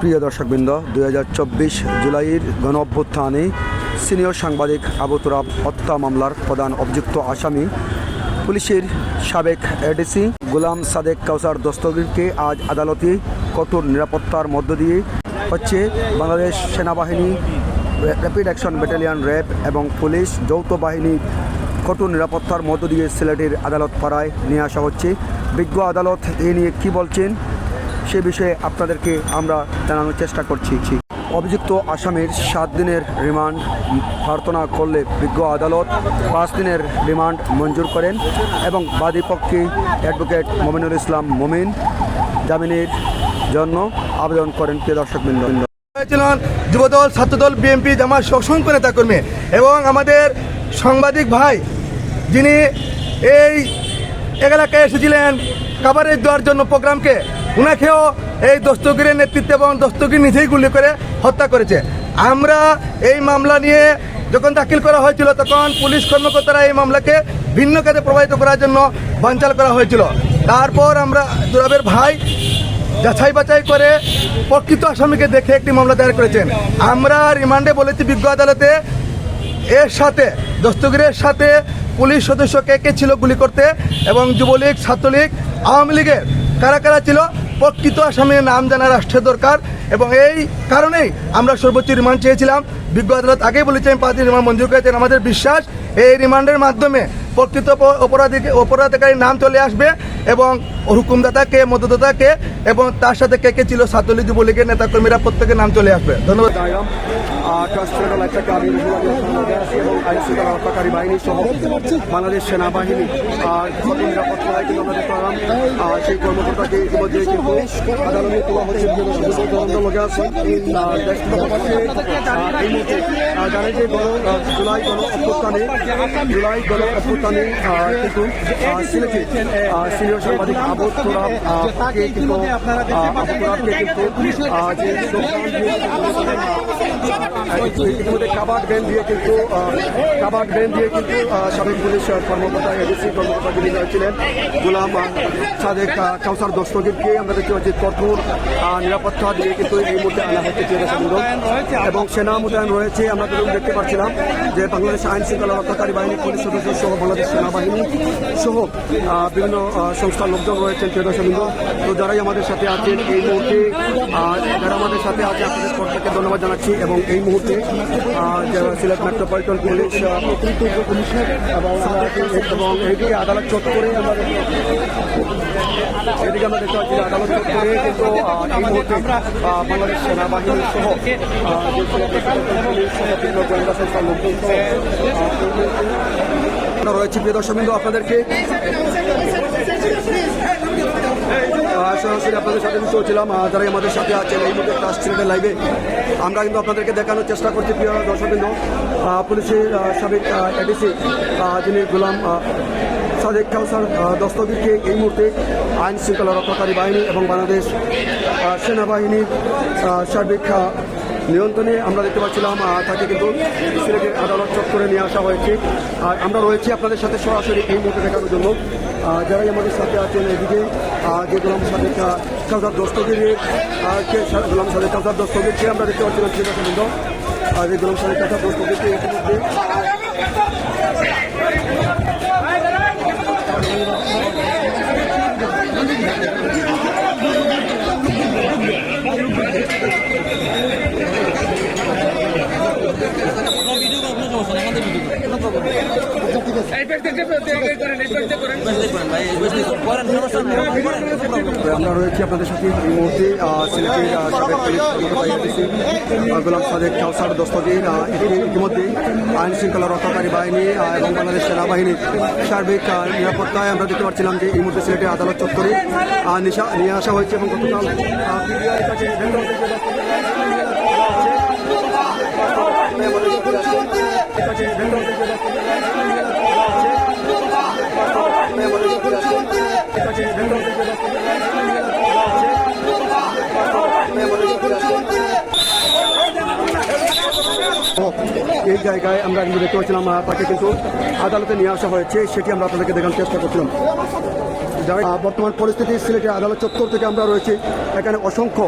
প্রিয় দর্শকবৃন্দ, দুই হাজার চব্বিশ জুলাইয়ের গণ অভ্যুত্থানে সিনিয়র সাংবাদিক আবু তুরাব হত্যা মামলার প্রধান অভিযুক্ত আসামি, পুলিশের সাবেক এডিসি গোলাম সাদেক কাউসার দস্তগীরকে আজ আদালতে কঠোর নিরাপত্তার মধ্য দিয়ে হচ্ছে বাংলাদেশ সেনাবাহিনী র্যাপিড অ্যাকশন ব্যাটালিয়ন র্যাব এবং পুলিশ যৌথ বাহিনীর কঠোর নিরাপত্তার মধ্য দিয়ে সিলেটের আদালত পাড়ায় নিয়ে আসা হচ্ছে। বিজ্ঞ আদালত এ নিয়ে কি বলছেন? সে বিষয়ে আপনাদেরকে আমরা জানানোর চেষ্টা করছি। অভিযুক্ত আসামির সাত দিনের রিমান্ড প্রার্থনা করলে বিজ্ঞ আদালত পাঁচ দিনের রিমান্ড মঞ্জুর করেন এবং বাদী পক্ষে অ্যাডভোকেট মোমিনুল ইসলাম মোমিন জামিনের জন্য আবেদন করেন। প্রিয় দর্শকবৃন্দ হয়েছিলেন যুবদল, ছাত্রদল, বিএনপি, জামাত অসংখ্য নেতাকর্মী এবং আমাদের সাংবাদিক ভাই, যিনি এই এলাকায় এসেছিলেন কাভারেজ দেওয়ার জন্য প্রোগ্রামকে উনাকেও এই দস্তগিরের নেতৃত্বে এবং দস্তগির নিজেই গুলি করে হত্যা করেছে। আমরা এই মামলা নিয়ে যখন দাখিল করা হয়েছিল, তখন পুলিশ কর্মকর্তারা এই মামলাকে ভিন্ন কাজে প্রবাহিত করার জন্য বানচাল করা হয়েছিল। তারপর আমরা দুরাবের ভাই যাচাই বাছাই করে প্রকৃত আসামিকে দেখে একটি মামলা দায়ের করেছেন। আমরা রিমান্ডে বলেছি বিজ্ঞ আদালতে এর সাথে, দস্তগিরের সাথে পুলিশ সদস্য কে কে ছিল গুলি করতে এবং যুবলীগ, ছাত্রলীগ, আওয়ামী লীগের কারা কারা ছিল প্রকৃত আসামির নাম জানা রাষ্ট্রের দরকার এবং এই কারণেই আমরা সর্বোচ্চ রিমান্ড চেয়েছিলাম। বিজ্ঞ আদালত আগেই বলেছেন পাঁচ রিমান্ড মঞ্জুর করেছেন আমাদের বিশ্বাস এই রিমান্ডের মাধ্যমে প্রকৃত অপ- অপরাধী অপরাধকারীর নাম চলে আসবে। এবং হুকুমদাতাকে মদতদাতাকে এবং তার সাথে কে কে ছিল ছাত্রলীগ যুবলীগের নেতাকর্মীরা প্রত্যেকের নাম চলে আসবে। ধন্যবাদ। বাহিনী সহ বাংলাদেশ সেনাবাহিনী আর সেই জুলাই জুলাই গণ অভ্যুত্থানে কিন্তু সিলেটে আহ, সিনিয়র সাংবাদিক আবু তোরাব কে কিন্তু কিন্তু যে ইতিমধ্যে ব্যান দিয়ে কিন্তু কাবাড ব্যান দিয়ে কিন্তু সাবেক পুলিশ কর্মকর্তা, এডিসি কর্মকর্তা যিনি ছিলেন গোলাম সাদেক কাউসার দস্তগীরকে আমরা দেখতে পাচ্ছি কঠোর নিরাপত্তা দিয়ে কিন্তু এই মুহূর্তে আনা হচ্ছে এবং সেনা মোতায়েন রয়েছে, আমরা কিন্তু দেখতে পাচ্ছিলাম যে বাংলাদেশ আইন শৃঙ্খলা রক্ষাকারী বাহিনী, পুলিশ সদস্য সহ বাংলাদেশ সেনাবাহিনী সহ বিভিন্ন সংস্থার লোকজন রয়েছেন চিরসংগ্রহ তো যারাই আমাদের সাথে আছেন এই মুহূর্তে যারা আমাদের সাথে আছে, আপনাদের প্রত্যেককে ধন্যবাদ জানাচ্ছি। এবং এই মুহূর্তে সিলেট মেট্রোপলিটন পুলিশ অতিরিক্ত কমিশনার এবং এবং এদিকে আদালত চত্বরে আমরা এদিকে আমরা দেখতে পাচ্ছি আদালত চত্বরে কিন্তু এই মুহূর্তে বাংলাদেশ সেনাবাহিনী সহ গোয়েন্দা সংস্থার লোকজন রয়েছি। প্রিয় দর্শকবৃন্দ, আপনাদেরকে সরাসরি আপনাদের সাথে হচ্ছিলাম আহ, যারাই আমাদের সাথে আছেন এই মুহূর্তে ক্লাস ছেলেদের লাইভে আমরা কিন্তু আপনাদেরকে দেখানোর চেষ্টা করছি প্রিয় দর্শকবৃন্দ। পুলিশের সাবেক এডিসি যিনি গোলাম সাদেক কাউসার দস্তগীরকে এই মুহূর্তে আইন শৃঙ্খলা রক্ষাকারী বাহিনী এবং বাংলাদেশ সেনাবাহিনীর সার্বিক নিয়ন্ত্রণে আমরা দেখতে পাচ্ছিলাম তাকে কিন্তু সিলেটের আদালত চত্বরে নিয়ে আসা হয়েছে। আর আমরা রয়েছি আপনাদের সাথে সরাসরি এই মুহূর্তে দেখানোর জন্য। যারাই আমাদের সাথে আছেন এদিকে যে গোলাম সাদের কাজার দস্তগিরের গোলাম সাদের কাজার দস্তগীরকে আমরা দেখতে পাচ্ছিলাম শ্রীকান্ত আর এই গোলাম সাদের কাজার দস্তগীরকে ইতিমধ্যে আমরা রয়েছি আপনাদের সাথে এই মুহূর্তে সিলেটের সাবেক পুলিশ গোলাম সাদেক কাউসার দস্তগীর ইতিমধ্যে আইন শৃঙ্খলা রক্ষাকারী বাহিনী এবং বাংলাদেশ সেনাবাহিনীর সার্বিক নিরাপত্তায় আমরা দেখতে পাচ্ছিলাম যে এই মুহূর্তে সিলেটের আদালত চত্বরে নিশা- নিয়ে আসা হয়েছে এবং গতকাল আহ, এই জায়গায় আমরা কিন্তু দেখতে পাচ্ছিলাম তাকে কিন্তু আদালতে নিয়ে আসা হয়েছে, সেটি আমরা আপনাদেরকে দেখানোর চেষ্টা করছিলাম। বর্তমান পরিস্থিতি, সিলেটের আদালত চত্বর থেকে আমরা রয়েছি। এখানে অসংখ্য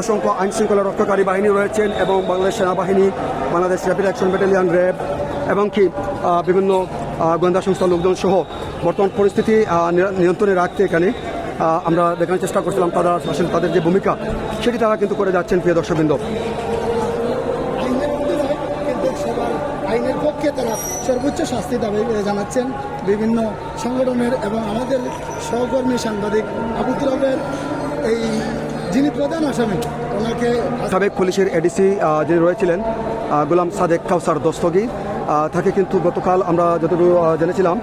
অসংখ্য আইন শৃঙ্খলা রক্ষাকারী বাহিনী রয়েছেন এবং বাংলাদেশ সেনাবাহিনী, Bangladesh rapid action battalion, RAB এবং কি বিভিন্ন গোয়েন্দা সংস্থার লোকজন সহ বর্তমান পরিস্থিতি নিয়ন্ত্রণে রাখতে এখানে আমরা দেখানোর চেষ্টা করছিলাম তারা আসলে তাদের যে ভূমিকা সেটি তারা কিন্তু করে যাচ্ছেন প্রিয় দর্শকবৃন্দ। আইনের পক্ষে তারা সর্বোচ্চ শাস্তি দাবি জানাচ্ছেন বিভিন্ন সংগঠনের এবং আমাদের সহকর্মী সাংবাদিক আবু তুরাবের এই যিনি প্রধান আসামি ওনাকে সাবেক পুলিশের এডিসি যিনি রয়েছিলেন গোলাম সাদেক কাউসার দস্তগি। তাকে কিন্তু গতকাল আমরা যতটুকু জেনেছিলাম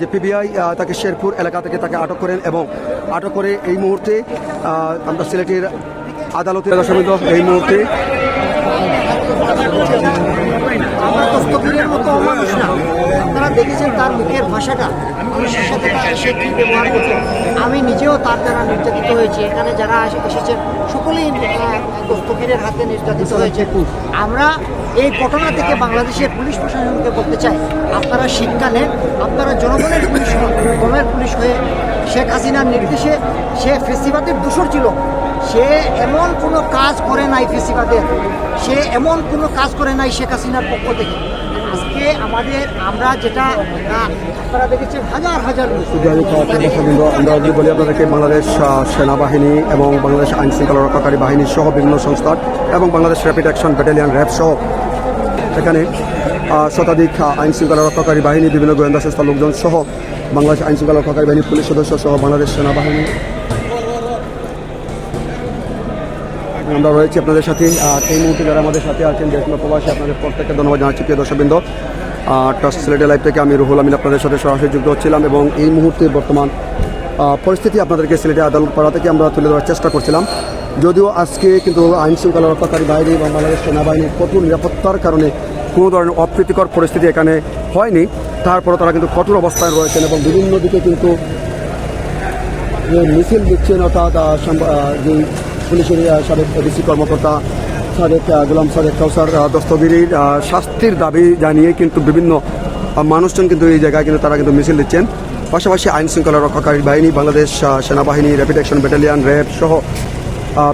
যে পিবিআই তাকে শেরপুর এলাকা থেকে তাকে আটক করেন এবং আটক করে এই মুহূর্তে আমরা সিলেটের আদালতে দশমিত এই মুহূর্তে। আপনারা দেখেছেন তার মুখের ভাষাটা। ব্যবহার করছে? আমি নিজেও তার দ্বারা নির্যাতিত হয়েছি। এখানে যারা এসেছেন, সকলেই দস্তগীরের হাতে নির্যাতিত হয়েছে। আমরা এই ঘটনা থেকে বাংলাদেশের পুলিশ প্রশাসনকে বলতে চাই, আপনারা শিক্ষা নেন, আপনারা জনগণের পুলিশ গমের পুলিশ হয়ে শেখ হাসিনার নির্দেশে সে ফেসিবাদের দূষর ছিল। সে এমন কোনো কাজ করে নাই ফেসিবাদের সে এমন কোনো কাজ করে নাই শেখ হাসিনার পক্ষ থেকে। আজকে আমাদের আমরা যেটা আপনারা দেখেছেন হাজার হাজার আমরা আপনাদেরকে বাংলাদেশ সেনাবাহিনী এবং বাংলাদেশ আইন শৃঙ্খলা রক্ষাকারী বাহিনী সহ বিভিন্ন সংস্থা এবং Bangladesh rapid action battalion RAB সহ এখানে শতাধিক আইন শৃঙ্খলা রক্ষাকারী বাহিনী, বিভিন্ন গোয়েন্দা সংস্থার লোকজন সহ বাংলাদেশ আইন শৃঙ্খলা রক্ষাকারী বাহিনী পুলিশ সদস্য সহ বাংলাদেশ সেনাবাহিনী। আমরা রয়েছি আপনাদের সাথে এই মুহূর্তে যারা আমাদের সাথে আছেন দেশ বা প্রবাসী, আপনাদের প্রত্যেককে ধন্যবাদ জানাচ্ছি, প্রিয় দর্শকবৃন্দ। ট্রাস্ট সিলেটের লাইভ থেকে আমি রুহুল আমিন আপনাদের সাথে সরাসরি যুক্ত হচ্ছিলাম এবং এই মুহূর্তে বর্তমান পরিস্থিতি আপনাদেরকে সিলেটে আদালত পাড়া থেকে আমরা তুলে ধরার চেষ্টা করছিলাম। যদিও আজকে কিন্তু আইন শৃঙ্খলা রক্ষাকারী বাহিনী এবং বাংলাদেশ সেনাবাহিনীর কঠোর নিরাপত্তার কারণে কোনো ধরনের অপ্রীতিকর পরিস্থিতি এখানে হয়নি। তারপরে তারা কিন্তু কঠোর অবস্থায় রয়েছেন এবং বিভিন্ন দিকে কিন্তু মিছিল দিচ্ছেন অর্থাৎ যে পুলিশের সাবেক এডিসি কর্মকর্তা আহ, গোলাম সাদেক কাউসার দস্তগিরির শাস্তির দাবি জানিয়ে কিন্তু বিভিন্ন মানুষজন কিন্তু এই জায়গায় কিন্তু তারা কিন্তু মিছিল দিচ্ছেন। পাশাপাশি আইন শৃঙ্খলা রক্ষাকারী বাহিনী বাংলাদেশ সেনাবাহিনী র্যাপিড অ্যাকশন ব্যাটালিয়ান র্যাব সহ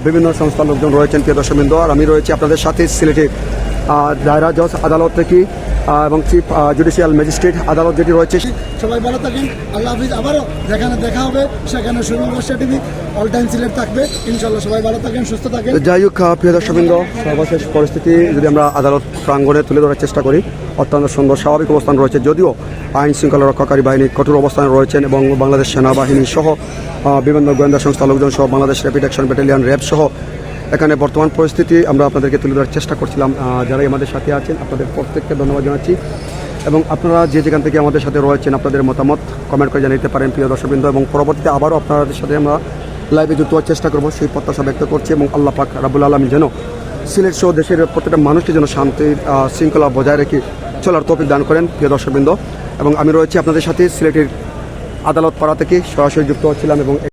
বিভিন্ন সংস্থার লোকজন রয়েছেন প্রিয় দর্শকবৃন্দ। আর আমি রয়েছি আপনাদের সাথে সিলেটে আহ, দায়রা জজ আদালত থেকে এবং চিফ জুডিশিয়াল ম্যাজিস্ট্রেট আদালত যেটি রয়েছে। সবাই ভালো থাকেন আল্লাহ হাফিজ। আবারও যেখানে দেখা হবে সেখানে সুরমবর্ষা টিভি অল টাইম সিলেট থাকবে। ইনশাল্লাহ সবাই ভালো থাকেন সুস্থ থাকেন। যাই হোক প্রিয় দর্শকবৃন্দ সর্বশেষ পরিস্থিতি যদি আমরা আদালত প্রাঙ্গণে তুলে ধরার চেষ্টা করি অত্যন্ত সুন্দর স্বাভাবিক অবস্থান রয়েছে। যদিও আইন শৃঙ্খলা রক্ষাকারী বাহিনী কঠোর অবস্থানে রয়েছেন এবং বাংলাদেশ সেনাবাহিনী সহ বিভিন্ন গোয়েন্দা সংস্থা লোকজন সহ Bangladesh rapid action battalion RAB সহ এখানে বর্তমান পরিস্থিতি আমরা আপনাদেরকে তুলে ধরার চেষ্টা করছিলাম যারাই আমাদের সাথে আছেন আপনাদের প্রত্যেককে ধন্যবাদ জানাচ্ছি। এবং আপনারা যে যেখান থেকে আমাদের সাথে রয়েছেন, আপনাদের মতামত কমেন্ট করে জানাতে পারেন প্রিয় দর্শকবৃন্দ। এবং পরবর্তীতে আবারও আপনাদের সাথে আমরা লাইভে যুক্ত হওয়ার চেষ্টা করব। সেই প্রত্যাশা ব্যক্ত করছি এবং আল্লাহ পাক রাবুল আলমী যেন সিলেট সহ দেশের প্রত্যেকটা মানুষকে যেন শান্তির শৃঙ্খলা বজায় রেখে চলার তৌফিক দান করেন প্রিয় দর্শকবৃন্দ। এবং আমি রয়েছি আপনাদের সাথে সিলেটের আদালত পাড়া থেকে সরাসরি যুক্ত হচ্ছিলাম এবং